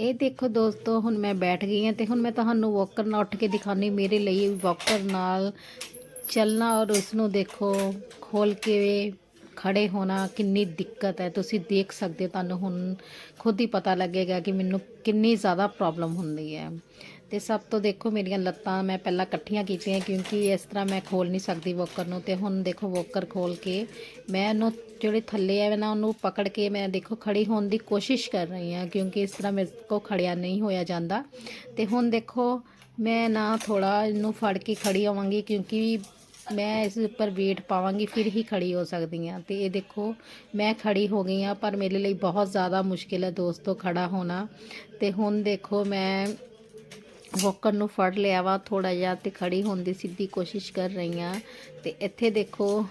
ਇਹ ਦੇਖੋ ਦੋਸਤੋ, ਹੁਣ ਮੈਂ ਬੈਠ ਗਈ ਹਾਂ ਤੇ ਹੁਣ ਮੈਂ ਤੁਹਾਨੂੰ ਵਾਕਰ ਨਾਲ ਉੱਠ ਕੇ ਦਿਖਾਉਣੀ ਮੇਰੇ ਲਈ ਵਾਕਰ ਨਾਲ ਚੱਲਣਾ ਔਰ ਉਸ ਨੂੰ ਦੇਖੋ ਖੋਲ ਕੇ ਖੜੇ ਹੋਣਾ ਕਿੰਨੀ ਦਿੱਕਤ ਹੈ। ਤੁਸੀਂ ਦੇਖ ਸਕਦੇ ਹੋ, ਤੁਹਾਨੂੰ ਹੁਣ ਖੁਦ ਹੀ ਪਤਾ ਲੱਗੇਗਾ ਕਿ ਮੈਨੂੰ ਕਿੰਨੀ ਜ਼ਿਆਦਾ ਪ੍ਰੋਬਲਮ ਹੁੰਦੀ ਹੈ। ਤੇ ਸਭ ਤੋਂ ਦੇਖੋ ਮੇਰੀਆਂ ਲੱਤਾਂ ਮੈਂ ਪਹਿਲਾਂ ਇਕੱਠੀਆਂ ਕੀਤੀਆਂ ਕਿਉਂਕਿ ਇਸ ਤਰ੍ਹਾਂ ਮੈਂ ਖੋਲ ਨਹੀਂ ਸਕਦੀ ਵੋਕਰ ਨੂੰ ਤੇ ਹੁਣ ਦੇਖੋ ਵੋਕਰ ਖੋਲ ਕੇ ਮੈਂ ਉਹਨੂੰ ਜਿਹੜੇ ਥੱਲੇ ਹੈ ਨਾ ਉਹਨੂੰ ਪਕੜ ਕੇ ਮੈਂ ਦੇਖੋ ਖੜੀ ਹੋਣ ਦੀ ਕੋਸ਼ਿਸ਼ ਕਰ ਰਹੀ ਹਾਂ ਕਿਉਂਕਿ ਇਸ ਤਰ੍ਹਾਂ ਮੇਰੇ ਕੋ ਖੜਿਆ ਨਹੀਂ ਹੋਇਆ ਜਾਂਦਾ। ਤੇ ਹੁਣ ਦੇਖੋ ਮੈਂ ਨਾ ਥੋੜਾ ਇਹਨੂੰ ਫੜ ਕੇ ਖੜੀ ਹੋਵਾਂਗੀ ਕਿਉਂਕਿ ਮੈਂ ਇਸ ਉੱਪਰ weight ਪਾਵਾਂਗੀ ਫਿਰ ਹੀ ਖੜੀ ਹੋ ਸਕਦੀ ਹਾਂ ਤੇ ਇਹ ਦੇਖੋ ਮੈਂ ਖੜੀ ਹੋ ਗਈ ਹਾਂ ਪਰ ਮੇਰੇ ਲਈ ਬਹੁਤ ਜ਼ਿਆਦਾ ਮੁਸ਼ਕਿਲ ਹੈ ਦੋਸਤੋ ਖੜਾ ਹੋਣਾ। ਤੇ ਹੁਣ ਦੇਖੋ ਮੈਂ ਵੋਕਰ ਨੂੰ ਫੜ ਲਿਆ ਵਾ ਥੋੜਾ ਜਿਹਾ ਤੇ ਖੜੀ ਹੋਣ ਦੀ ਸਿੱਧੀ ਕੋਸ਼ਿਸ਼ ਕਰ ਰਹੀ ਹਾਂ। ਤੇ ਇੱਥੇ ਦੇਖੋ,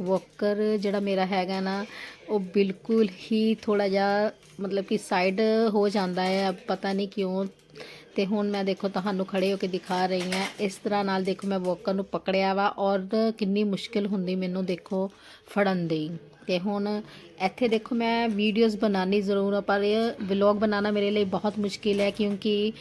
ਵੋਕਰ ਜਿਹੜਾ ਮੇਰਾ ਹੈਗਾ ਨਾ, ਉਹ ਬਿਲਕੁਲ ਹੀ ਥੋੜਾ ਜਿਹਾ ਮਤਲਬ ਕਿ ਸਾਈਡ ਹੋ ਜਾਂਦਾ ਹੈ ਪਤਾ ਨਹੀਂ ਕਿਉਂ। ਤੇ ਹੁਣ ਮੈਂ ਦੇਖੋ ਤੁਹਾਨੂੰ ਖੜੇ ਹੋ ਕੇ ਦਿਖਾ ਰਹੀ ਹਾਂ। ਇਸ ਤਰ੍ਹਾਂ ਨਾਲ ਦੇਖੋ ਮੈਂ ਵੋਕਰ ਨੂੰ ਪਕੜਿਆ ਵਾ ਔਰ ਕਿੰਨੀ ਮੁਸ਼ਕਿਲ ਹੁੰਦੀ ਮੈਨੂੰ ਦੇਖੋ ਫੜਨ ਦੀ। ਤੇ ਹੁਣ ਇੱਥੇ ਦੇਖੋ ਮੈਂ ਵੀਡੀਓਜ਼ ਬਣਾਉਣੀ ਜ਼ਰੂਰ ਆ, ਪਰ ਇਹ ਵਲੌਗ ਬਣਾਉਣਾ ਮੇਰੇ ਲਈ ਬਹੁਤ ਮੁਸ਼ਕਿਲ ਹੈ, ਕਿਉਂਕਿ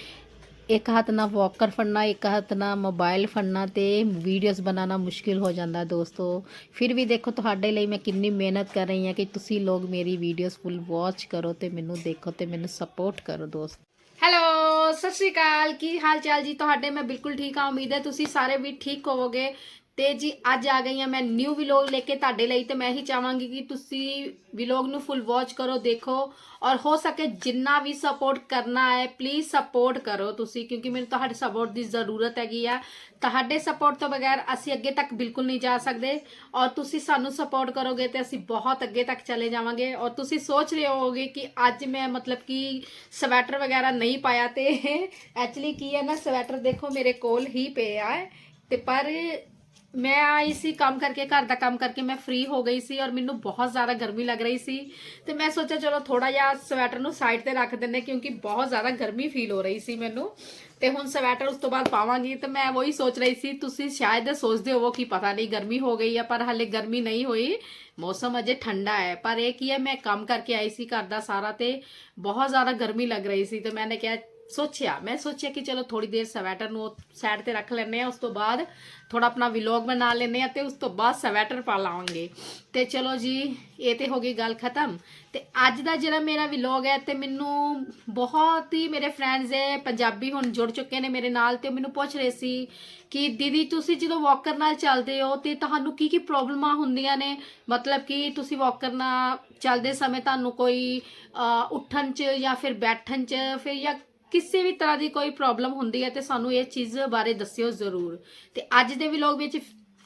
ਇੱਕ ਹੱਥ ਨਾਲ ਵਾਕਰ ਫੜਨਾ, ਇੱਕ ਹੱਥ ਨਾਲ ਮੋਬਾਈਲ ਫੜਨਾ ਤੇ ਵੀਡੀਓਜ਼ ਬਣਾਉਣਾ ਮੁਸ਼ਕਿਲ ਹੋ ਜਾਂਦਾ ਦੋਸਤੋ। ਫਿਰ ਵੀ ਦੇਖੋ ਤੁਹਾਡੇ ਲਈ ਮੈਂ ਕਿੰਨੀ ਮਿਹਨਤ ਕਰ ਰਹੀ ਹਾਂ ਕਿ ਤੁਸੀਂ ਲੋਕ ਮੇਰੀ ਵੀਡੀਓਜ਼ ਫੁੱਲ ਵਾਚ ਕਰੋ ਤੇ ਮੈਨੂੰ ਦੇਖੋ ਤੇ ਮੈਨੂੰ ਸਪੋਰਟ ਕਰੋ ਦੋਸਤ। ਹੈਲੋ ਸਤਿ ਸ਼੍ਰੀ ਅਕਾਲ। ਕੀ ਹਾਲ ਚਾਲ ਜੀ ਤੁਹਾਡੇ? ਮੈਂ ਬਿਲਕੁਲ ਠੀਕ ਹਾਂ। ਉਮੀਦ ਹੈ ਤੁਸੀਂ ਸਾਰੇ ਵੀ ਠੀਕ ਹੋਵੋਗੇ। ਤੇ ਜੀ ਅੱਜ ਆ ਗਈ ਹਾਂ ਮੈਂ ਨਿਊ ਵਲੌਗ ਲੈ ਕੇ ਤੁਹਾਡੇ ਲਈ ਤੇ ਮੈਂ ਹੀ ਚਾਹਾਂਗੀ ਕਿ ਤੁਸੀਂ ਵਲੌਗ ਨੂੰ ਫੁੱਲ ਵਾਚ ਕਰੋ, ਦੇਖੋ ਔਰ ਹੋ ਸਕੇ ਜਿੰਨਾ ਵੀ ਸਪੋਰਟ ਕਰਨਾ ਹੈ ਪਲੀਜ਼ ਸਪੋਰਟ ਕਰੋ ਤੁਸੀਂ, ਕਿਉਂਕਿ ਮੈਨੂੰ ਤੁਹਾਡੇ ਸਪੋਰਟ ਦੀ ਜ਼ਰੂਰਤ ਹੈਗੀ ਆ। ਤੁਹਾਡੇ ਸਪੋਰਟ ਤੋਂ ਬਗੈਰ ਅਸੀਂ ਅੱਗੇ ਤੱਕ ਬਿਲਕੁਲ ਨਹੀਂ ਜਾ ਸਕਦੇ ਔਰ ਤੁਸੀਂ ਸਾਨੂੰ ਸਪੋਰਟ ਕਰੋਗੇ ਤੇ ਅਸੀਂ ਬਹੁਤ ਅੱਗੇ ਤੱਕ ਚਲੇ ਜਾਵਾਂਗੇ ਔਰ ਤੁਸੀਂ ਸੋਚ ਰਹੇ ਹੋਵੋਗੇ ਕਿ ਅੱਜ ਮੈਂ ਮਤਲਬ ਕਿ ਸਵੈਟਰ ਵਗੈਰਾ ਨਹੀਂ ਪਾਇਆ ਤੇ ਐਕਚੁਅਲੀ ਕੀ ਹੈ ਨਾ ਸਵੈਟਰ ਦੇਖੋ ਮੇਰੇ ਕੋਲ ਹੀ ਪਿਆ ਹੈ ਤੇ ਪਰ ਮੈਂ ਆਈ ਸੀ ਕੰਮ ਕਰਕੇ, ਘਰ ਦਾ ਕੰਮ ਕਰਕੇ ਮੈਂ ਫ੍ਰੀ ਹੋ ਗਈ ਸੀ ਔਰ ਮੈਨੂੰ ਬਹੁਤ ਜ਼ਿਆਦਾ ਗਰਮੀ ਲੱਗ ਰਹੀ ਸੀ। ਤੇ ਮੈਂ ਸੋਚਿਆ ਚਲੋ ਥੋੜਾ ਜਿਹਾ ਸਵੈਟਰ ਨੂੰ ਸਾਈਡ ਤੇ ਰੱਖ ਦਿੰਨੇ ਕਿਉਂਕਿ ਬਹੁਤ ਜ਼ਿਆਦਾ ਗਰਮੀ ਫੀਲ ਹੋ ਰਹੀ ਸੀ ਮੈਨੂੰ। ਤੇ ਹੁਣ ਸਵੈਟਰ ਉਸ ਤੋਂ ਬਾਅਦ ਪਾਵਾਂਗੀ। ਤੇ ਮੈਂ ਵਹੀ ਸੋਚ ਰਹੀ ਸੀ, ਤੁਸੀਂ ਸ਼ਾਇਦ ਸੋਚਦੇ ਹੋਵੋ ਕਿ ਪਤਾ ਨਹੀਂ ਗਰਮੀ ਹੋ ਗਈ ਹੈ ਪਰ ਹਲੇ ਗਰਮੀ ਨਹੀਂ ਹੋਈ। ਮੌਸਮ ਅਜੇ ਠੰਡਾ ਹੈ, ਪਰ ਇਹ ਕੀ ਹੈ, ਮੈਂ ਕੰਮ ਕਰਕੇ ਆਈ ਸੀ ਘਰ ਦਾ ਸਾਰਾ ਤੇ ਬਹੁਤ ਜ਼ਿਆਦਾ ਗਰਮੀ ਲੱਗ ਰਹੀ ਸੀ। ਤੇ ਮੈंने ਕਿਹਾ ਸੋਚਿਆ। ਮੈਂ ਸੋਚਿਆ ਕਿ ਚਲੋ ਥੋੜੀ ਦੇਰ ਸਵੈਟਰ ਨੂੰ ਸਾਈਡ ਤੇ ਰੱਖ ਲੈਂਦੇ ਆ ਉਸ ਤੋਂ ਬਾਅਦ ਥੋੜਾ ਆਪਣਾ ਵਲੌਗ ਬਣਾ ਲੈਂਦੇ ਆ ਤੇ ਉਸ ਤੋਂ ਬਾਅਦ ਸਵੈਟਰ ਪਾ ਲਾਵਾਂਗੇ। ਤੇ ਚਲੋ ਜੀ, ਇਹ ਤੇ ਹੋ ਗਈ ਗੱਲ ਖਤਮ। ਤੇ ਅੱਜ ਦਾ ਜਿਹੜਾ ਮੇਰਾ ਵਲੌਗ ਹੈ ਤੇ ਮੈਨੂੰ ਬਹੁਤ ਹੀ ਮੇਰੇ ਫਰੈਂਡਸ ਹੈ, ਪੰਜਾਬੀ ਹੁਣ ਜੁੜ ਚੁੱਕੇ ਨੇ ਮੇਰੇ ਨਾਲ ਤੇ ਉਹ ਮੈਨੂੰ ਪੁੱਛ ਰਹੇ ਸੀ ਕਿ ਦੀਦੀ ਤੁਸੀਂ ਜਦੋਂ ਵਾਕਰ ਨਾਲ ਚੱਲਦੇ ਹੋ ਤੇ ਤੁਹਾਨੂੰ ਕੀ ਕੀ ਪ੍ਰੋਬਲਮਾਂ ਹੁੰਦੀਆਂ ਨੇ? ਮਤਲਬ ਕਿ ਤੁਸੀਂ ਵਾਕਰ ਨਾਲ ਚੱਲਦੇ ਸਮੇਂ ਤੁਹਾਨੂੰ ਕੋਈ ਉੱਠਣ 'ਚ ਜਾਂ ਫਿਰ ਬੈਠਣ 'ਚ ਫਿਰ ਜਾਂ ਕਿਸੇ ਵੀ ਤਰ੍ਹਾਂ ਦੀ ਕੋਈ ਪ੍ਰੋਬਲਮ ਹੁੰਦੀ ਹੈ ਤੇ ਸਾਨੂੰ ਇਹ ਚੀਜ਼ ਬਾਰੇ ਦੱਸਿਓ ਜ਼ਰੂਰ। ਤੇ ਅੱਜ ਦੇ ਵਲੌਗ ਵਿੱਚ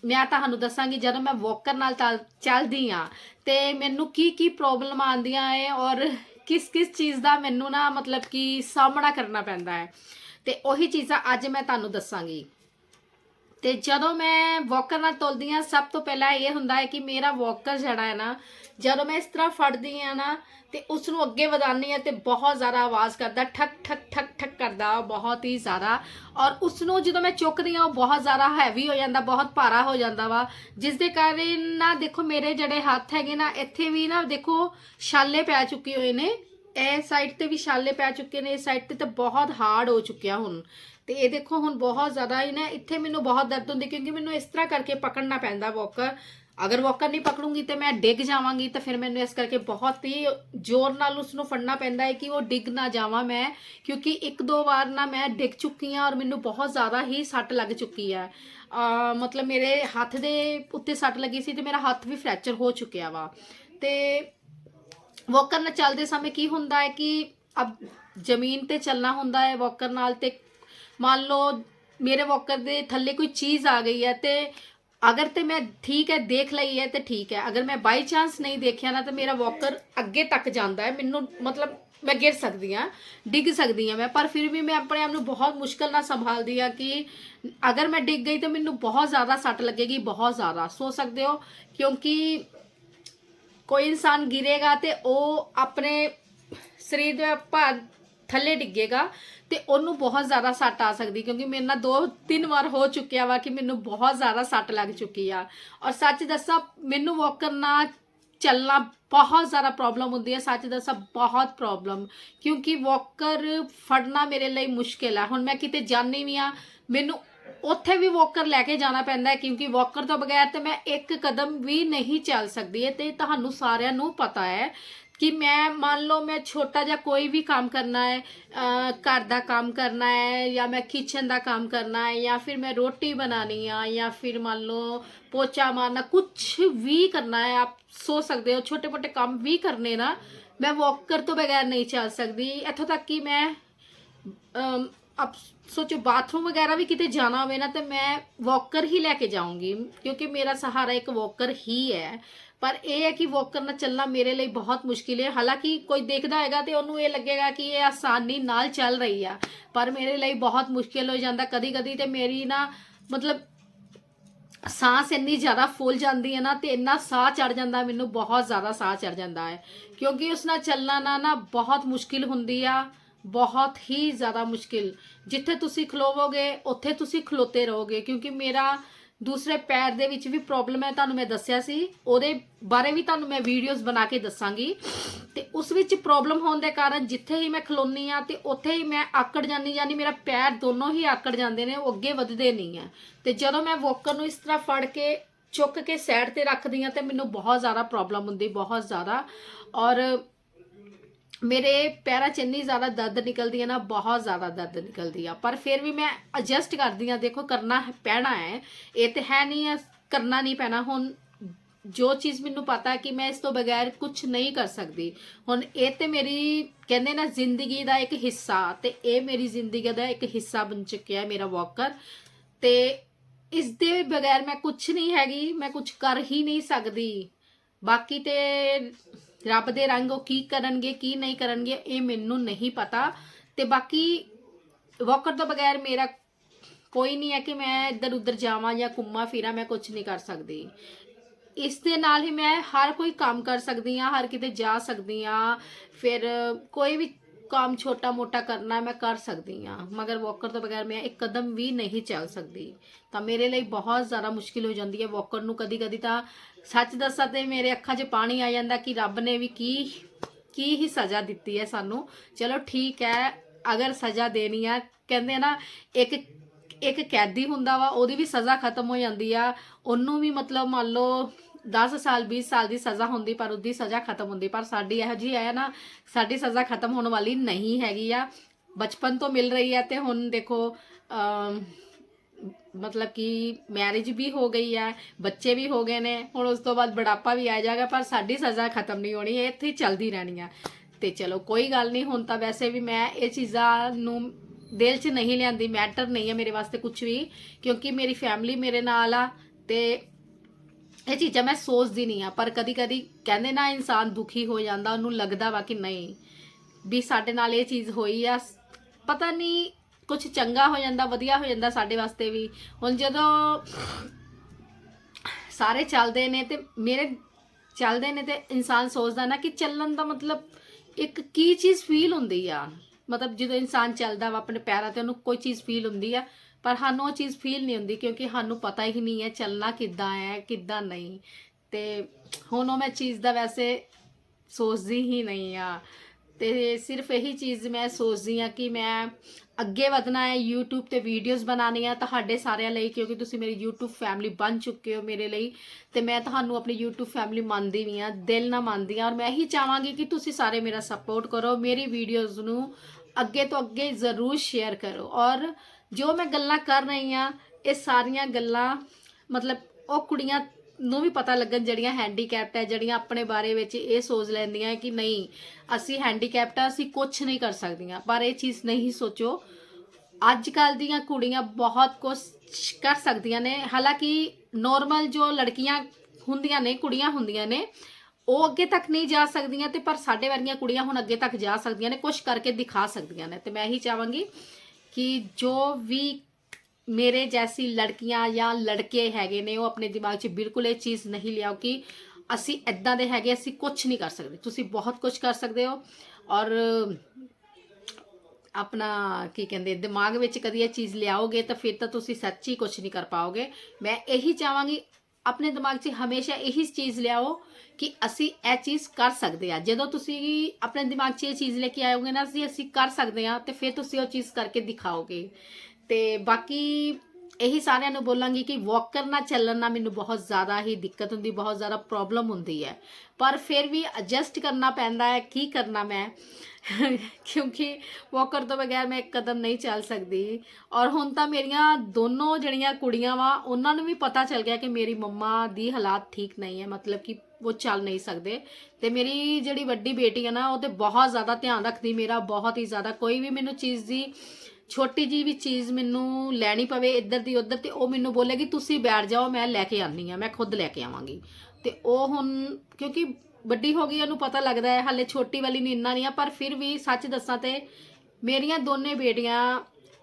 ਮੈਂ ਤੁਹਾਨੂੰ ਦੱਸਾਂਗੀ, ਜਦੋਂ ਮੈਂ ਵਾਕਰ ਨਾਲ ਚੱਲ- ਚੱਲਦੀ ਆ ਤੇ ਮੈਨੂੰ ਕੀ ਕੀ ਪ੍ਰੋਬਲਮ ਆਉਂਦੀਆਂ ਹੈ ਔਰ ਕਿਸ ਕਿਸ ਚੀਜ਼ ਦਾ ਮੈਨੂੰ ਨਾ ਮਤਲਬ ਕਿ ਸਾਹਮਣਾ ਕਰਨਾ ਪੈਂਦਾ ਹੈ। ਤੇ ਉਹੀ ਚੀਜ਼ਾਂ ਅੱਜ ਮੈਂ ਤੁਹਾਨੂੰ ਦੱਸਾਂਗੀ। ਤੇ ਜਦੋਂ ਮੈਂ ਵਾਕਰ ਨਾਲ ਤੁਲਦੀ ਆ ਸਭ ਤੋਂ ਪਹਿਲਾਂ ਇਹ ਹੁੰਦਾ ਹੈ ਕਿ ਮੇਰਾ ਵਾਕਰ ਜਿਹੜਾ ਹੈ ਨਾ ਜਦੋਂ ਮੈਂ ਇਸ ਤਰ੍ਹਾਂ ਫੜਦੀ ਆ ਨਾ ਤੇ ਉਸ ਨੂੰ ਅੱਗੇ ਵਧਾਨੀ ਆ ਤੇ ਬਹੁਤ ਜ਼ਿਆਦਾ ਆਵਾਜ਼ ਕਰਦਾ, ਠਕ ਠਕ ਠਕ ਠਕ ਕਰਦਾ ਬਹੁਤ ਹੀ ਜ਼ਿਆਦਾ। ਔਰ ਉਸ ਨੂੰ ਜਦੋਂ ਮੈਂ ਚੁੱਕਦੀ ਆ, ਉਹ ਬਹੁਤ ਜ਼ਿਆਦਾ ਹੈਵੀ ਹੋ ਜਾਂਦਾ, ਬਹੁਤ ਭਾਰਾ ਹੋ ਜਾਂਦਾ ਵਾ। ਜਿਸ ਦੇ ਕਾਰਨ ਨਾ ਦੇਖੋ ਮੇਰੇ ਜਿਹੜੇ ਹੱਥ ਹੈਗੇ ਨਾ, ਇੱਥੇ ਵੀ ਨਾ ਦੇਖੋ ਛਾਲੇ ਪੈ ਚੁੱਕੇ ਹੋਏ ਨੇ। ਇਹ ਸਾਈਡ ਤੇ ਵੀ ਛਾਲੇ ਪੈ ਚੁੱਕੇ ਨੇ, ਇਸ ਸਾਈਡ ਤੇ ਤਾਂ ਬਹੁਤ ਹਾਰਡ ਹੋ ਚੁੱਕਿਆ ਹੁਣ। ਤੇ ਇਹ ਦੇਖੋ ਹੁਣ ਬਹੁਤ ਜ਼ਿਆਦਾ ਹੀ ਨਾ, ਇੱਥੇ ਮੈਨੂੰ ਬਹੁਤ ਦਰਦ ਹੁੰਦੀ ਕਿਉਂਕਿ ਮੈਨੂੰ ਇਸ ਤਰ੍ਹਾਂ ਕਰਕੇ ਪਕੜਨਾ ਪੈਂਦਾ ਵੋਕਰ ਅਗਰ ਵਾਕਰ ਨਹੀਂ ਪਕੜੂੰਗੀ ਤੇ ਮੈਂ ਡਿੱਗ ਜਾਵਾਂਗੀ, ਤਾਂ ਫਿਰ ਮੈਨੂੰ ਇਸ ਕਰਕੇ ਬਹੁਤ ਹੀ ਜ਼ੋਰ ਨਾਲ ਉਸ ਨੂੰ ਫੜਨਾ ਪੈਂਦਾ ਹੈ ਕਿ ਉਹ ਡਿੱਗ ਨਾ ਜਾਵਾਂ ਮੈਂ, ਕਿਉਂਕਿ ਇੱਕ ਦੋ ਵਾਰ ਨਾ ਮੈਂ ਡਿੱਗ ਚੁੱਕੀ ਹਾਂ ਔਰ ਮੈਨੂੰ ਬਹੁਤ ਜ਼ਿਆਦਾ ਹੀ ਸੱਟ ਲੱਗ ਚੁੱਕੀ ਹੈ। ਮਤਲਬ ਮੇਰੇ ਹੱਥ ਦੇ ਉੱਤੇ ਸੱਟ ਲੱਗੀ ਸੀ ਤੇ ਮੇਰਾ ਹੱਥ ਵੀ ਫ੍ਰੈਕਚਰ ਹੋ ਚੁੱਕਿਆ ਵਾ। ਤੇ ਵਾਕਰ ਨਾਲ ਚੱਲਦੇ ਸਮੇਂ ਕੀ ਹੁੰਦਾ ਹੈ ਕਿ ਅਬ ਜ਼ਮੀਨ ਤੇ ਚੱਲਣਾ ਹੁੰਦਾ ਹੈ ਵਾਕਰ ਨਾਲ ਤੇ ਮੰਨ ਲਓ ਮੇਰੇ ਵਾਕਰ ਦੇ ਥੱਲੇ ਕੋਈ ਚੀਜ਼ ਆ ਗਈ ਹੈ ਤੇ ਅਗਰ ਤੇ ਮੈਂ ਠੀਕ ਹੈ, ਦੇਖ ਲਈ ਹੈ ਤੇ ਠੀਕ ਹੈ। ਅਗਰ ਮੈਂ ਬਾਈ ਚਾਂਸ ਨਹੀਂ ਦੇਖਿਆ ਨਾ, ਤਾਂ ਮੇਰਾ ਵਾਕਰ ਅੱਗੇ ਤੱਕ ਜਾਂਦਾ ਹੈ। ਮੈਨੂੰ ਮਤਲਬ ਮੈਂ ਗਿਰ ਸਕਦੀ ਆ ਡਿੱਗ ਸਕਦੀ ਆ ਮੈਂ, ਪਰ ਫਿਰ ਵੀ ਮੈਂ ਆਪਣੇ ਆਪ ਨੂੰ ਬਹੁਤ ਮੁਸ਼ਕਲ ਨਾਲ ਸੰਭਾਲਦੀ ਆ ਕਿ ਅਗਰ ਮੈਂ ਡਿੱਗ ਗਈ ਤਾਂ ਮੈਨੂੰ ਬਹੁਤ ਜ਼ਿਆਦਾ ਸੱਟ ਲੱਗੇਗੀ, ਬਹੁਤ ਜ਼ਿਆਦਾ। ਸੋ ਸਕਦੇ ਹੋ, ਕਿਉਂਕਿ ਕੋਈ ਇਨਸਾਨ ਗਿਰੇਗਾ ਤੇ ਉਹ ਆਪਣੇ ਸਰੀਰ ਦੇ ਭਾਰ ਥੱਲੇ ਡਿੱਗੇਗਾ ਤੇ ਉਹਨੂੰ ਬਹੁਤ ਜ਼ਿਆਦਾ ਸੱਟ ਆ ਸਕਦੀ ਕਿਉਂਕਿ ਮੇਰੇ ਨਾਲ ਦੋ ਤਿੰਨ ਵਾਰ ਹੋ ਚੁੱਕਿਆ ਵਾ ਕਿ ਮੈਨੂੰ ਬਹੁਤ ਜ਼ਿਆਦਾ ਸੱਟ ਲੱਗ ਚੁੱਕੀ ਆ। ਔਰ ਸੱਚ ਦੱਸਾਂ, ਮੈਨੂੰ ਵਾਕਰ ਨਾਲ ਚੱਲਣਾ ਬਹੁਤ ਜ਼ਿਆਦਾ ਪ੍ਰੋਬਲਮ ਹੁੰਦੀ ਹੈ। ਸੱਚ ਦੱਸਾਂ, ਬਹੁਤ ਪ੍ਰੋਬਲਮ ਕਿਉਂਕਿ ਵਾਕਰ ਫੜਨਾ ਮੇਰੇ ਲਈ ਮੁਸ਼ਕਿਲ ਹੈ ਹੁਣ ਮੈਂ ਕਿਤੇ ਜਾਣੀ ਵੀ ਆ ਮੈਨੂੰ ਉੱਥੇ ਵੀ ਵਾਕਰ ਲੈ ਕੇ ਜਾਣਾ ਪੈਂਦਾ ਹੈ ਕਿਉਂਕਿ ਵਾਕਰ ਤੋਂ ਬਗੈਰ ਤੇ ਮੈਂ ਇੱਕ ਕਦਮ ਵੀ ਨਹੀਂ ਚੱਲ ਸਕਦੀ। ਹੈ ਤੇ ਤੁਹਾਨੂੰ ਸਾਰਿਆਂ ਨੂੰ ਪਤਾ ਹੈ। ਕਿ ਮੈਂ, ਮੰਨ ਲਓ ਮੈਂ ਛੋਟਾ ਜਿਹਾ ਕੋਈ ਵੀ ਕੰਮ ਕਰਨਾ ਹੈ ਘਰ ਦਾ ਕੰਮ ਕਰਨਾ ਹੈ ਜਾਂ ਮੈਂ ਕਿਚਨ ਦਾ ਕੰਮ ਕਰਨਾ ਹੈ ਜਾਂ ਫਿਰ ਮੈਂ ਰੋਟੀ ਬਣਾਣੀ ਆ ਜਾਂ ਫਿਰ ਮੰਨ ਲਓ ਪੋਚਾ ਮਾਰਨਾ ਕੁਝ ਵੀ ਕਰਨਾ ਹੈ, ਆਪ ਸੋਚ ਸਕਦੇ ਹੋ ਛੋਟੇ ਮੋਟੇ ਕੰਮ ਵੀ ਕਰਨੇ ਨਾ, ਮੈਂ ਵਾਕਰ ਤੋਂ ਬਗੈਰ ਨਹੀਂ ਚੱਲ ਸਕਦੀ। ਇੱਥੋਂ ਤੱਕ ਕਿ ਮੈਂ ਅਬ ਸੋਚੋ ਬਾਥਰੂਮ ਵਗੈਰਾ ਵੀ ਕਿਤੇ ਜਾਣਾ ਹੋਵੇ ਨਾ ਤੇ ਮੈਂ ਵਾਕਰ ਹੀ ਲੈ ਕੇ ਜਾਊਂਗੀ ਕਿਉਂਕਿ ਮੇਰਾ ਸਹਾਰਾ ਇੱਕ ਵਾਕਰ ਹੀ ਹੈ ਪਰ ਇਹ ਹੈ ਕਿ ਵਾਕਰ ਨਾਲ ਚੱਲਣਾ ਮੇਰੇ ਲਈ ਬਹੁਤ ਮੁਸ਼ਕਿਲ ਹੈ ਹਾਲਾਂਕਿ ਕੋਈ ਦੇਖਦਾ ਹੈਗਾ ਤੇ ਉਹਨੂੰ ਇਹ ਲੱਗੇਗਾ ਕਿ ਇਹ ਆਸਾਨੀ ਨਾਲ ਚੱਲ ਰਹੀ ਆ ਪਰ ਮੇਰੇ ਲਈ ਬਹੁਤ ਮੁਸ਼ਕਿਲ ਹੋ ਜਾਂਦਾ ਕਦੀ ਕਦੀ ਤੇ ਮੇਰੀ ਨਾ ਮਤਲਬ ਸਾਹ ਇੰਨੀ ਜ਼ਿਆਦਾ ਫੁੱਲ ਜਾਂਦੀ ਹੈ ਨਾ ਤੇ ਇੰਨਾ ਸਾਹ ਚੜ ਜਾਂਦਾ ਮੈਨੂੰ ਬਹੁਤ ਜ਼ਿਆਦਾ ਸਾਹ ਚੜ ਜਾਂਦਾ ਹੈ ਕਿਉਂਕਿ ਉਸ ਨਾਲ ਚੱਲਣਾ ਨਾ ਨਾ ਬਹੁਤ ਮੁਸ਼ਕਿਲ ਹੁੰਦੀ ਆ ਬਹੁਤ ਹੀ ਜ਼ਿਆਦਾ ਮੁਸ਼ਕਿਲ। ਜਿੱਥੇ ਤੁਸੀਂ ਖਲੋਵੋਗੇ, ਉੱਥੇ ਤੁਸੀਂ ਖਲੋਤੇ ਰਹੋਗੇ, ਕਿਉਂਕਿ ਮੇਰਾ ਦੂਸਰੇ ਪੈਰ ਦੇ ਵਿੱਚ ਵੀ ਪ੍ਰੋਬਲਮ ਹੈ, ਤੁਹਾਨੂੰ ਮੈਂ ਦੱਸਿਆ ਸੀ। ਉਹਦੇ ਬਾਰੇ ਵੀ ਤੁਹਾਨੂੰ ਮੈਂ ਵੀਡੀਓਜ਼ ਬਣਾ ਕੇ ਦੱਸਾਂਗੀ। ਤੇ ਉਸ ਵਿੱਚ ਪ੍ਰੋਬਲਮ ਹੋਣ ਦੇ ਕਾਰਨ ਜਿੱਥੇ ਹੀ ਮੈਂ ਖਲੋਨੀ ਆ ਤੇ ਉੱਥੇ ਹੀ ਮੈਂ ਆਕੜ ਜਾਂਦੀ, ਯਾਨੀ ਮੇਰਾ ਪੈਰ ਦੋਨੋਂ ਹੀ ਆਕੜ ਜਾਂਦੇ ਨੇ, ਉਹ ਅੱਗੇ ਵਧਦੇ ਨਹੀਂ ਆ। ਤੇ ਜਦੋਂ ਮੈਂ ਵੋਕਰ ਨੂੰ ਇਸ ਤਰ੍ਹਾਂ ਫੜ ਕੇ ਚੁੱਕ ਕੇ ਸਾਈਡ ਤੇ ਰੱਖਦੀ ਆ, ਤੇ ਮੈਨੂੰ ਬਹੁਤ ਜ਼ਿਆਦਾ ਪ੍ਰੋਬਲਮ ਹੁੰਦੀ, ਬਹੁਤ ਜ਼ਿਆਦਾ। ਔਰ ਮੇਰੇ ਪੈਰਾਂ 'ਚ ਇੰਨੀ ਜ਼ਿਆਦਾ ਦਰਦ ਨਿਕਲਦੀ ਹੈ ਨਾ, ਬਹੁਤ ਜ਼ਿਆਦਾ ਦਰਦ ਨਿਕਲਦੀ ਆ। ਪਰ ਫਿਰ ਵੀ ਮੈਂ ਐਡਜਸਟ ਕਰਦੀ ਆ ਦੇਖੋ ਕਰਨਾ ਹੈ- ਪੈਣਾ ਹੈ। ਇਹ ਤੇ ਹੈ ਨਹੀਂ ਹੈ, ਕਰਨਾ ਨਹੀਂ ਪੈਣਾ। ਹੁਣ ਜੋ ਚੀਜ਼ ਮੈਨੂੰ ਪਤਾ ਕਿ ਮੈਂ ਇਸ ਤੋਂ ਬਗੈਰ ਕੁਝ ਨਹੀਂ ਕਰ ਸਕਦੀ। ਹੁਣ ਇਹ ਤੇ ਮੇਰੀ, ਕਹਿੰਦੇ ਨਾ, ਜ਼ਿੰਦਗੀ ਦਾ ਇੱਕ ਹਿੱਸਾ। ਤੇ ਇਹ ਮੇਰੀ ਜ਼ਿੰਦਗੀ ਦਾ ਇੱਕ ਹਿੱਸਾ ਬਣ ਚੁੱਕਿਆ ਹੈ ਮੇਰਾ ਵਾਕਰ ਤੇ ਇਸ ਦੇ ਬਗੈਰ ਮੈਂ ਕੁਝ ਨਹੀਂ ਹੈਗੀ, ਮੈਂ ਕੁਝ ਕਰ ਹੀ ਨਹੀਂ ਸਕਦੀ। ਬਾਕੀ ਤੇ ਰੱਬ ਦੇ ਰੰਗ ਉਹ ਕੀ ਕਰਨਗੇ, ਕੀ ਨਹੀਂ ਕਰਨਗੇ, ਇਹ ਮੈਨੂੰ ਨਹੀਂ ਪਤਾ। ਤੇ ਬਾਕੀ ਵਾਕਰ ਤੋਂ ਬਗੈਰ ਮੇਰਾ ਕੋਈ ਨਹੀਂ ਹੈ ਕਿ ਮੈਂ ਇੱਧਰ ਉੱਧਰ ਜਾਵਾਂ ਜਾਂ ਘੁੰਮਾਂ ਫਿਰਾਂ, ਮੈਂ ਕੁਝ ਨਹੀਂ ਕਰ ਸਕਦੀ। ਇਸ ਦੇ ਨਾਲ ਹੀ ਮੈਂ ਹਰ ਕੋਈ ਕੰਮ ਕਰ ਸਕਦੀ ਹਾਂ, ਹਰ ਕਿਤੇ ਜਾ ਸਕਦੀ ਹਾਂ। ਫਿਰ ਕੋਈ ਵੀ ਕੰਮ ਛੋਟਾ ਮੋਟਾ ਕਰਨਾ ਮੈਂ ਕਰ ਸਕਦੀ ਹਾਂ, ਮਗਰ ਵਾਕਰ ਤੋਂ ਬਗੈਰ ਮੈਂ ਇੱਕ ਕਦਮ ਵੀ ਨਹੀਂ ਚੱਲ ਸਕਦੀ। ਤਾਂ ਮੇਰੇ ਲਈ ਬਹੁਤ ਜ਼ਿਆਦਾ ਮੁਸ਼ਕਿਲ ਹੋ ਜਾਂਦੀ ਹੈ ਵਾਕਰ ਨੂੰ। ਕਦੀ ਕਦੀ ਤਾਂ ਸੱਚ ਦੱਸਾਂ ਤੇ ਮੇਰੇ ਅੱਖਾਂ 'ਚ ਪਾਣੀ ਆ ਜਾਂਦਾ ਕਿ ਰੱਬ ਨੇ ਵੀ ਕੀ ਕੀ ਹੀ ਸਜ਼ਾ ਦਿੱਤੀ ਹੈ ਸਾਨੂੰ। ਚਲੋ ਠੀਕ ਹੈ, ਅਗਰ ਸਜ਼ਾ ਦੇਣੀ ਆ, ਕਹਿੰਦੇ ਨਾ, ਇੱਕ ਇੱਕ ਕੈਦੀ ਹੁੰਦਾ ਵਾ, ਉਹਦੀ ਵੀ ਸਜ਼ਾ ਖਤਮ ਹੋ ਜਾਂਦੀ ਆ। ਉਹਨੂੰ ਵੀ ਮਤਲਬ ਮੰਨ ਲਓ 10 ਸਾਲ 20 ਸਾਲ ਦੀ ਸਜ਼ਾ ਹੁੰਦੀ, ਪਰ ਉਹਦੀ ਸਜ਼ਾ ਖਤਮ ਹੁੰਦੀ। ਪਰ ਸਾਡੀ ਇਹੋ ਜੀ ਹੈ ਨਾ, ਸਾਡੀ ਸਜ਼ਾ ਖਤਮ ਹੋਣ ਵਾਲੀ ਨਹੀਂ ਹੈਗੀ ਆ। ਬਚਪਨ ਤੋਂ ਮਿਲ ਰਹੀ ਹੈ ਤੇ ਹੁਣ ਦੇਖੋ ਮਤਲਬ ਕਿ ਮੈਰਿਜ ਵੀ ਹੋ ਗਈ ਹੈ ਬੱਚੇ ਵੀ ਹੋ ਗਏ ਨੇ। ਹੁਣ ਉਸ ਤੋਂ ਬਾਅਦ ਬੁਢਾਪਾ ਵੀ ਆ ਜਾਏਗਾ, ਪਰ ਸਾਡੀ ਸਜ਼ਾ ਖਤਮ ਨਹੀਂ ਹੋਣੀ, ਇਹ ਇੱਥੇ ਚੱਲਦੀ ਰਹਿਣੀ ਆ। ਤੇ ਚਲੋ, ਕੋਈ ਗੱਲ ਨਹੀਂ, ਹੁਣ ਤਾਂ ਵੈਸੇ ਵੀ ਮੈਂ ਇਹ ਚੀਜ਼ਾਂ ਨੂੰ ਦਿਲ 'ਚ ਨਹੀਂ ਲਿਆਂਦੀ ਮੈਟਰ ਨਹੀਂ ਹੈ ਮੇਰੇ ਵਾਸਤੇ ਕੁਝ ਵੀ, ਕਿਉਂਕਿ ਮੇਰੀ ਫੈਮਿਲੀ ਮੇਰੇ ਨਾਲ ਆ ਤੇ ਇਹ ਚੀਜ਼ਾਂ ਮੈਂ ਸੋਚਦੀ ਨਹੀਂ ਆ, ਪਰ ਕਦੀ ਕਦੀ ਕਹਿੰਦੇ ਨਾ ਇਨਸਾਨ ਦੁਖੀ ਹੋ ਜਾਂਦਾ, ਉਹਨੂੰ ਲੱਗਦਾ ਵਾ ਕਿ ਨਹੀਂ, ਵੀ ਸਾਡੇ ਨਾਲ ਇਹ ਚੀਜ਼ ਹੋਈ ਆ, ਪਤਾ ਨਹੀਂ ਕੁਝ ਚੰਗਾ ਹੋ ਜਾਂਦਾ, ਵਧੀਆ ਹੋ ਜਾਂਦਾ ਸਾਡੇ ਵਾਸਤੇ ਵੀ। ਹੁਣ ਜਦੋਂ ਸਾਰੇ ਚੱਲਦੇ ਨੇ ਤੇ ਮੇਰੇ ਚੱਲਦੇ ਨੇ ਤੇ ਇਨਸਾਨ ਸੋਚਦਾ ਨਾ ਕਿ ਚੱਲਣ ਦਾ ਮਤਲਬ ਇੱਕ ਕੀ ਚੀਜ਼ ਫੀਲ ਹੁੰਦੀ ਆ। ਮਤਲਬ ਜਦੋਂ ਇਨਸਾਨ ਚੱਲਦਾ ਵਾ ਆਪਣੇ ਪੈਰਾਂ ਤੇ, ਉਹਨੂੰ ਕੋਈ ਚੀਜ਼ ਫੀਲ ਹੁੰਦੀ ਆ, ਪਰ ਸਾਨੂੰ ਉਹ ਚੀਜ਼ ਫੀਲ ਨਹੀਂ ਹੁੰਦੀ ਕਿਉਂਕਿ ਸਾਨੂੰ ਪਤਾ ਹੀ ਨਹੀਂ ਹੈ ਚੱਲਣਾ ਕਿੱਦਾਂ ਹੈ ਕਿੱਦਾਂ ਨਹੀਂ। ਤੇ ਹੁਣ ਉਹ ਮੈਂ ਚੀਜ਼ ਦਾ ਵੈਸੇ ਸੋਚਦੀ ਹੀ ਨਹੀਂ ਆ। ਤੇ ਸਿਰਫ ਇਹੀ ਚੀਜ਼ ਮੈਂ ਸੋਚਦੀ ਆ ਕਿ ਮੈਂ ਅੱਗੇ ਵਧਣਾ ਹੈ, YouTube ਤੇ ਵੀਡੀਓਜ਼ ਬਣਾਉਣੀਆਂ ਤੁਹਾਡੇ ਸਾਰਿਆਂ ਲਈ, ਕਿਉਂਕਿ ਤੁਸੀਂ ਮੇਰੀ YouTube ਫੈਮਿਲੀ ਬਣ ਚੁੱਕੇ ਹੋ ਮੇਰੇ ਲਈ। ਤੇ ਮੈਂ ਤੁਹਾਨੂੰ ਆਪਣੀ YouTube ਫੈਮਿਲੀ ਮੰਨਦੀ ਵੀ ਆ, ਦਿਲ ਨਾਲ ਮੰਨਦੀ ਆ, ਔਰ ਮੈਂ ਇਹੀ ਚਾਹਾਂਗੀ ਕਿ ਤੁਸੀਂ ਸਾਰੇ ਮੇਰਾ ਸਪੋਰਟ ਕਰੋ, ਮੇਰੀ ਵੀਡੀਓਜ਼ ਨੂੰ ਅੱਗੇ ਤੋਂ ਅੱਗੇ ਜ਼ਰੂਰ ਸ਼ੇਅਰ ਕਰੋ। ਔਰ ਜੋ ਮੈਂ ਗੱਲਾਂ ਕਰ ਰਹੀ ਆ ਇਹ ਸਾਰੀਆਂ ਗੱਲਾਂ, ਮਤਲਬ ਉਹ ਕੁੜੀਆਂ ਨੂੰ ਵੀ ਪਤਾ ਲੱਗਣ ਜਿਹੜੀਆਂ ਹੈਂਡੀਕੈਪਟ ਹੈ, ਜਿਹੜੀਆਂ ਆਪਣੇ ਬਾਰੇ ਵਿੱਚ ਇਹ ਸੋਚ ਲੈਂਦੀਆਂ ਕਿ ਨਹੀਂ, ਅਸੀਂ ਹੈਂਡੀਕੈਪਟ ਆ ਅਸੀਂ ਕੁਝ ਨਹੀਂ ਕਰ ਸਕਦੀਆਂ। ਪਰ ਇਹ ਚੀਜ਼ ਨਹੀਂ ਸੋਚੋ। ਅੱਜ ਕੱਲ ਦੀਆਂ ਕੁੜੀਆਂ ਬਹੁਤ ਕੁਝ ਕਰ ਸਕਦੀਆਂ ਨੇ। ਹਾਲਾਂਕਿ ਨਾਰਮਲ ਜੋ ਲੜਕੀਆਂ ਹੁੰਦੀਆਂ ਨੇ, ਕੁੜੀਆਂ ਹੁੰਦੀਆਂ ਨੇ ਉਹ ਅੱਗੇ ਤੱਕ ਨਹੀਂ ਜਾ ਸਕਦੀਆਂ ਤੇ ਪਰ ਸਾਡੇ ਵਰਗੀਆਂ ਕੁੜੀਆਂ ਹੁਣ ਅੱਗੇ ਤੱਕ ਜਾ ਸਕਦੀਆਂ ਨੇ ਕੁਝ ਕਰਕੇ ਦਿਖਾ ਸਕਦੀਆਂ ਨੇ। ਤੇ ਮੈਂ ਇਹੀ ਚਾਹਾਂਗੀ ਕਿ ਜੋ ਵੀ ਮੇਰੇ ਜੈਸੀ ਲੜਕੀਆਂ ਜਾਂ ਲੜਕੇ ਹੈਗੇ ਨੇ, ਉਹ ਆਪਣੇ ਦਿਮਾਗ 'ਚ ਬਿਲਕੁਲ ਇਹ ਚੀਜ਼ ਨਹੀਂ ਲਿਆਓ ਕਿ ਅਸੀਂ ਐਦਾਂ ਦੇ ਹੈਗੇ, ਅਸੀਂ ਕੁਝ ਨਹੀਂ ਕਰ ਸਕਦੇ। ਤੁਸੀਂ ਬਹੁਤ ਕੁਝ ਕਰ ਸਕਦੇ ਹੋ ਔਰ ਆਪਣਾ ਕੀ ਕਹਿੰਦੇ, ਦਿਮਾਗ ਵਿੱਚ ਕਦੀ ਇਹ ਚੀਜ਼ ਲਿਆਓਗੇ ਤਾਂ ਫਿਰ ਤਾਂ ਤੁਸੀਂ ਸੱਚੀ ਕੁਝ ਨਹੀਂ ਕਰ ਪਾਓਗੇ। ਮੈਂ ਇਹੀ ਚਾਹਾਂਗੀ ਆਪਣੇ ਦਿਮਾਗ 'ਚ ਹਮੇਸ਼ਾ ਇਹੀ ਚੀਜ਼ ਲਿਆਓ ਕਿ ਅਸੀਂ ਇਹ ਚੀਜ਼ ਕਰ ਸਕਦੇ ਆ ਜਦੋਂ ਤੁਸੀਂ ਆਪਣੇ ਦਿਮਾਗ 'ਚ ਇਹ ਚੀਜ਼ ਲੈ ਕੇ ਆਓਗੇ ਨਾ, ਅਸੀਂ ਅਸੀਂ ਕਰ ਸਕਦੇ ਆ ਤੇ ਫਿਰ ਤੁਸੀਂ ਉਹ ਚੀਜ਼ ਕਰਕੇ ਦਿਖਾਓਗੇ। ਤੇ ਬਾਕੀ ਇਹੀ ਸਾਰਿਆਂ ਨੂੰ ਬੋਲਾਂਗੀ ਕਿ ਵਾਕ ਕਰਨਾ, ਚੱਲਣ ਨਾਲ ਮੈਨੂੰ ਬਹੁਤ ਜ਼ਿਆਦਾ ਹੀ ਦਿੱਕਤ ਹੁੰਦੀ, ਬਹੁਤ ਜ਼ਿਆਦਾ ਪ੍ਰੋਬਲਮ ਹੁੰਦੀ ਹੈ। ਪਰ ਫਿਰ ਵੀ ਐਡਜਸਟ ਕਰਨਾ ਪੈਂਦਾ ਹੈ, ਕੀ ਕਰਨਾ ਮੈਂ? ਕਿਉਂਕਿ ਵਾਕਰ ਤੋਂ ਬਗੈਰ ਮੈਂ ਇੱਕ ਕਦਮ ਨਹੀਂ ਚੱਲ ਸਕਦੀ। ਔਰ ਹੁਣ ਤਾਂ ਮੇਰੀਆਂ ਦੋਨੋਂ ਜਿਹੜੀਆਂ ਕੁੜੀਆਂ ਵਾ, ਉਹਨਾਂ ਨੂੰ ਵੀ ਪਤਾ ਚੱਲ ਗਿਆ ਕਿ ਮੇਰੀ ਮੰਮਾ ਦੀ ਹਾਲਾਤ ਠੀਕ ਨਹੀਂ ਹੈ, ਮਤਲਬ ਕਿ ਉਹ ਚੱਲ ਨਹੀਂ ਸਕਦੇ। ਤੇ ਮੇਰੀ ਜਿਹੜੀ ਵੱਡੀ ਬੇਟੀ ਹੈ ਨਾ, ਉਹ ਤੇ ਬਹੁਤ ਜ਼ਿਆਦਾ ਧਿਆਨ ਰੱਖਦੀ ਮੇਰਾ, ਬਹੁਤ ਹੀ ਜ਼ਿਆਦਾ। ਕੋਈ ਵੀ ਮੈਨੂੰ ਚੀਜ਼ ਦੀ, ਛੋਟੀ ਜੀ ਵੀ ਚੀਜ਼ ਮੈਨੂੰ ਲੈਣੀ ਪਵੇ ਇੱਧਰ ਦੀ ਉੱਧਰ, ਤੇ ਉਹ ਮੈਨੂੰ ਬੋਲੇਗੀ, ਤੁਸੀਂ ਬੈਠ ਜਾਓ, ਮੈਂ ਲੈ ਕੇ ਆਨੀ ਆ ਮੈਂ ਖੁਦ ਲੈ ਕੇ ਆਵਾਂਗੀ। ਤੇ ਉਹ ਹੁਣ, ਕਿਉਂਕਿ ਵੱਡੀ ਹੋ ਗਈ, ਉਹਨੂੰ ਪਤਾ ਲੱਗਦਾ ਹੈ, ਹਾਲੇ ਛੋਟੀ ਵਾਲੀ ਨਹੀਂ ਇੰਨਾ ਨਹੀਂ ਆ, ਪਰ ਫਿਰ ਵੀ ਸੱਚ ਦੱਸਾਂ ਤੇ ਮੇਰੀਆਂ ਦੋਨੇ ਬੇਟੀਆਂ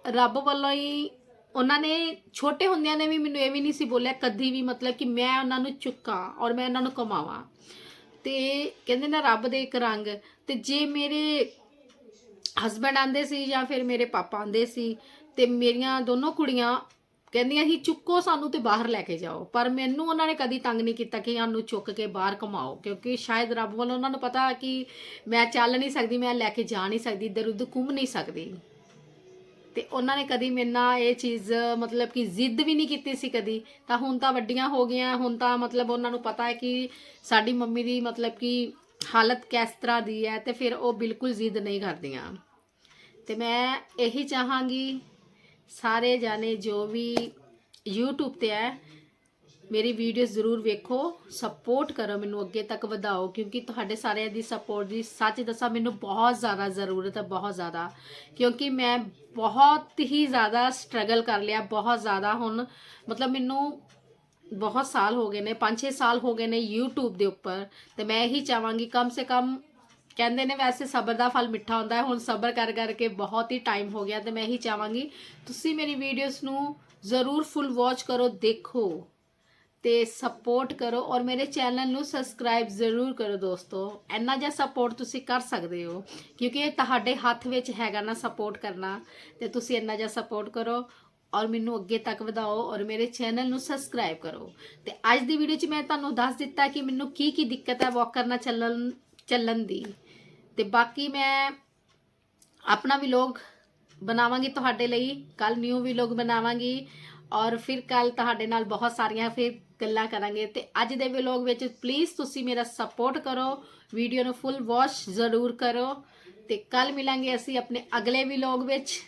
ਰੱਬ ਵੱਲੋਂ ਹੀ ਉਹਨਾਂ ਨੇ, ਛੋਟੇ ਹੁੰਦਿਆਂ ਨੇ ਵੀ ਮੈਨੂੰ ਇਹ ਵੀ ਨਹੀਂ ਸੀ ਬੋਲਿਆ ਕਦੀ ਵੀ ਮਤਲਬ ਕਿ ਮੈਂ ਉਹਨਾਂ ਨੂੰ ਚੁੱਕਾਂ ਔਰ ਮੈਂ ਉਹਨਾਂ ਨੂੰ ਕਮਾਵਾਂ। ਤੇ ਕਹਿੰਦੇ ਨਾ ਰੱਬ ਦੇ ਇੱਕ ਰੰਗ, ਤੇ ਜੇ ਮੇਰੇ ਹਸਬੰਡ ਆਂਦੇ ਸੀ ਜਾਂ ਫਿਰ ਮੇਰੇ ਪਾਪਾ ਆਂਦੇ ਸੀ, ਤੇ ਮੇਰੀਆਂ ਦੋਨੋਂ ਕੁੜੀਆਂ ਕਹਿੰਦੀਆਂ ਸੀ, ਚੁੱਕੋ ਸਾਨੂੰ ਤੇ ਬਾਹਰ ਲੈ ਕੇ ਜਾਓ। ਪਰ ਮੈਨੂੰ ਉਹਨਾਂ ਨੇ ਕਦੀ ਤੰਗ ਨਹੀਂ ਕੀਤਾ ਕਿ ਸਾਨੂੰ ਚੁੱਕ ਕੇ ਬਾਹਰ ਕਮਾਓ ਕਿਉਂਕਿ ਸ਼ਾਇਦ ਰੱਬ ਵੱਲੋਂ ਉਹਨਾਂ ਨੂੰ ਪਤਾ ਕਿ ਮੈਂ ਚੱਲ ਨਹੀਂ ਸਕਦੀ, ਮੈਂ ਲੈ ਕੇ ਜਾ ਨਹੀਂ ਸਕਦੀ, ਇੱਧਰ ਉੱਧਰ ਘੁੰਮ ਨਹੀਂ ਸਕਦੀ। ਤੇ ਉਹਨਾਂ ਨੇ ਕਦੀ ਮੇਰੇ ਨਾਲ ਇਹ ਚੀਜ਼, ਮਤਲਬ ਕਿ ਜ਼ਿੱਦ ਵੀ ਨਹੀਂ ਕੀਤੀ ਸੀ ਕਦੀ। ਤਾਂ ਹੁਣ ਤਾਂ ਵੱਡੀਆਂ ਹੋ ਗਈਆਂ, ਹੁਣ ਤਾਂ ਮਤਲਬ ਉਹਨਾਂ ਨੂੰ ਪਤਾ ਹੈ ਕਿ ਸਾਡੀ ਮੰਮੀ ਦੀ ਮਤਲਬ ਕਿ ਹਾਲਤ ਕਿਸ ਤਰ੍ਹਾਂ ਦੀ ਹੈ ਤੇ ਫਿਰ ਉਹ ਬਿਲਕੁਲ ਜ਼ਿੱਦ ਨਹੀਂ ਕਰਦੀਆਂ। ਤੇ ਮੈਂ ਇਹੀ ਚਾਹਾਂਗੀ ਸਾਰੇ ਜਾਣੇ ਜੋ ਵੀ YouTube ਤੇ ਹੈ, ਮੇਰੀ ਵੀਡੀਓ ਜ਼ਰੂਰ ਵੇਖੋ ਸਪੋਰਟ ਕਰੋ ਮੈਨੂੰ ਅੱਗੇ ਤੱਕ ਵਧਾਓ, ਕਿਉਂਕਿ ਤੁਹਾਡੇ ਸਾਰਿਆਂ ਦੀ ਸਪੋਰਟ ਦੀ ਸੱਚ ਦੱਸਾਂ ਮੈਨੂੰ ਬਹੁਤ ਜ਼ਿਆਦਾ ਜ਼ਰੂਰਤ ਹੈ, ਬਹੁਤ ਜ਼ਿਆਦਾ। ਕਿਉਂਕਿ ਮੈਂ ਬਹੁਤ ਹੀ ਜ਼ਿਆਦਾ ਸਟਰਗਲ ਕਰ ਲਿਆ, ਬਹੁਤ ਜ਼ਿਆਦਾ ਹੁਣ, ਮਤਲਬ ਮੈਨੂੰ ਬਹੁਤ ਸਾਲ ਹੋ ਗਏ ਨੇ 5-6 ਸਾਲ ਹੋ ਗਏ ਨੇ YouTube ਦੇ ਉੱਪਰ, ਤੇ ਮੈਂ ਇਹੀ ਚਾਹਾਂਗੀ ਕਮ ਸੇ ਕਮ ਕਹਿੰਦੇ ਨੇ ਵੈਸੇ ਸਬਰ ਦਾ ਫਲ ਮਿੱਠਾ ਹੁੰਦਾ ਹੈ। ਹੁਣ ਸਬਰ ਕਰ ਕਰਕੇ ਬਹੁਤ ਹੀ ਟਾਈਮ ਹੋ ਗਿਆ ਤੇ ਮੈਂ ਇਹੀ ਚਾਹਾਂਗੀ, ਤੁਸੀਂ ਮੇਰੀ ਵੀਡੀਓਜ਼ ਨੂੰ ਜ਼ਰੂਰ ਫੁੱਲ ਵਾਚ ਕਰੋ, ਦੇਖੋ ਤੇ ਸਪੋਰਟ ਕਰੋ ਔਰ ਮੇਰੇ ਚੈਨਲ ਨੂੰ ਸਬਸਕ੍ਰਾਈਬ ਜ਼ਰੂਰ ਕਰੋ ਦੋਸਤੋ। ਇੰਨਾ ਜਿਹਾ ਸਪੋਰਟ ਤੁਸੀਂ ਕਰ ਸਕਦੇ ਹੋ, ਕਿਉਂਕਿ ਇਹ ਤੁਹਾਡੇ ਹੱਥ ਵਿੱਚ ਹੈਗਾ ਨਾ ਸਪੋਰਟ ਕਰਨਾ। ਤੇ ਤੁਸੀਂ ਇੰਨਾ ਜਿਹਾ ਸਪੋਰਟ ਕਰੋ ਔਰ ਮੈਨੂੰ ਅੱਗੇ ਤੱਕ ਵਧਾਓ ਔਰ ਮੇਰੇ ਚੈਨਲ ਨੂੰ ਸਬਸਕ੍ਰਾਈਬ ਕਰੋ। ਤੇ ਅੱਜ ਦੀ ਵੀਡੀਓ 'ਚ ਮੈਂ ਤੁਹਾਨੂੰ ਦੱਸ ਦਿੱਤਾ ਕਿ ਮੈਨੂੰ ਕੀ ਕੀ ਦਿੱਕਤ ਹੈ ਵਾਕ ਕਰਨਾ ਚੱਲਣ ਚੱਲਣ ਦੀ। ਤੇ ਬਾਕੀ ਮੈਂ ਆਪਣਾ ਵਲੌਗ ਬਣਾਵਾਂਗੀ ਤੁਹਾਡੇ ਲਈ ਕੱਲ ਨਿਊ ਵਲੌਗ ਬਣਾਵਾਂਗੀ ਔਰ ਫਿਰ ਕੱਲ ਤੁਹਾਡੇ ਨਾਲ ਬਹੁਤ ਸਾਰੀਆਂ ਫਿਰ ਗੱਲਾਂ ਕਰਾਂਗੇ। ਤੇ ਅੱਜ ਦੇ ਵਲੌਗ ਵਿੱਚ ਪਲੀਜ਼ ਤੁਸੀਂ ਮੇਰਾ ਸਪੋਰਟ ਕਰੋ ਵੀਡੀਓ ਨੂੰ ਫੁੱਲ ਵਾਚ ਜ਼ਰੂਰ ਕਰੋ ਤੇ ਕੱਲ ਮਿਲਾਂਗੇ ਅਸੀਂ ਆਪਣੇ ਅਗਲੇ ਵਲੌਗ ਵਿੱਚ।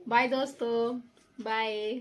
ਬਾਏ ਦੋਸਤੋ ਬਾਏ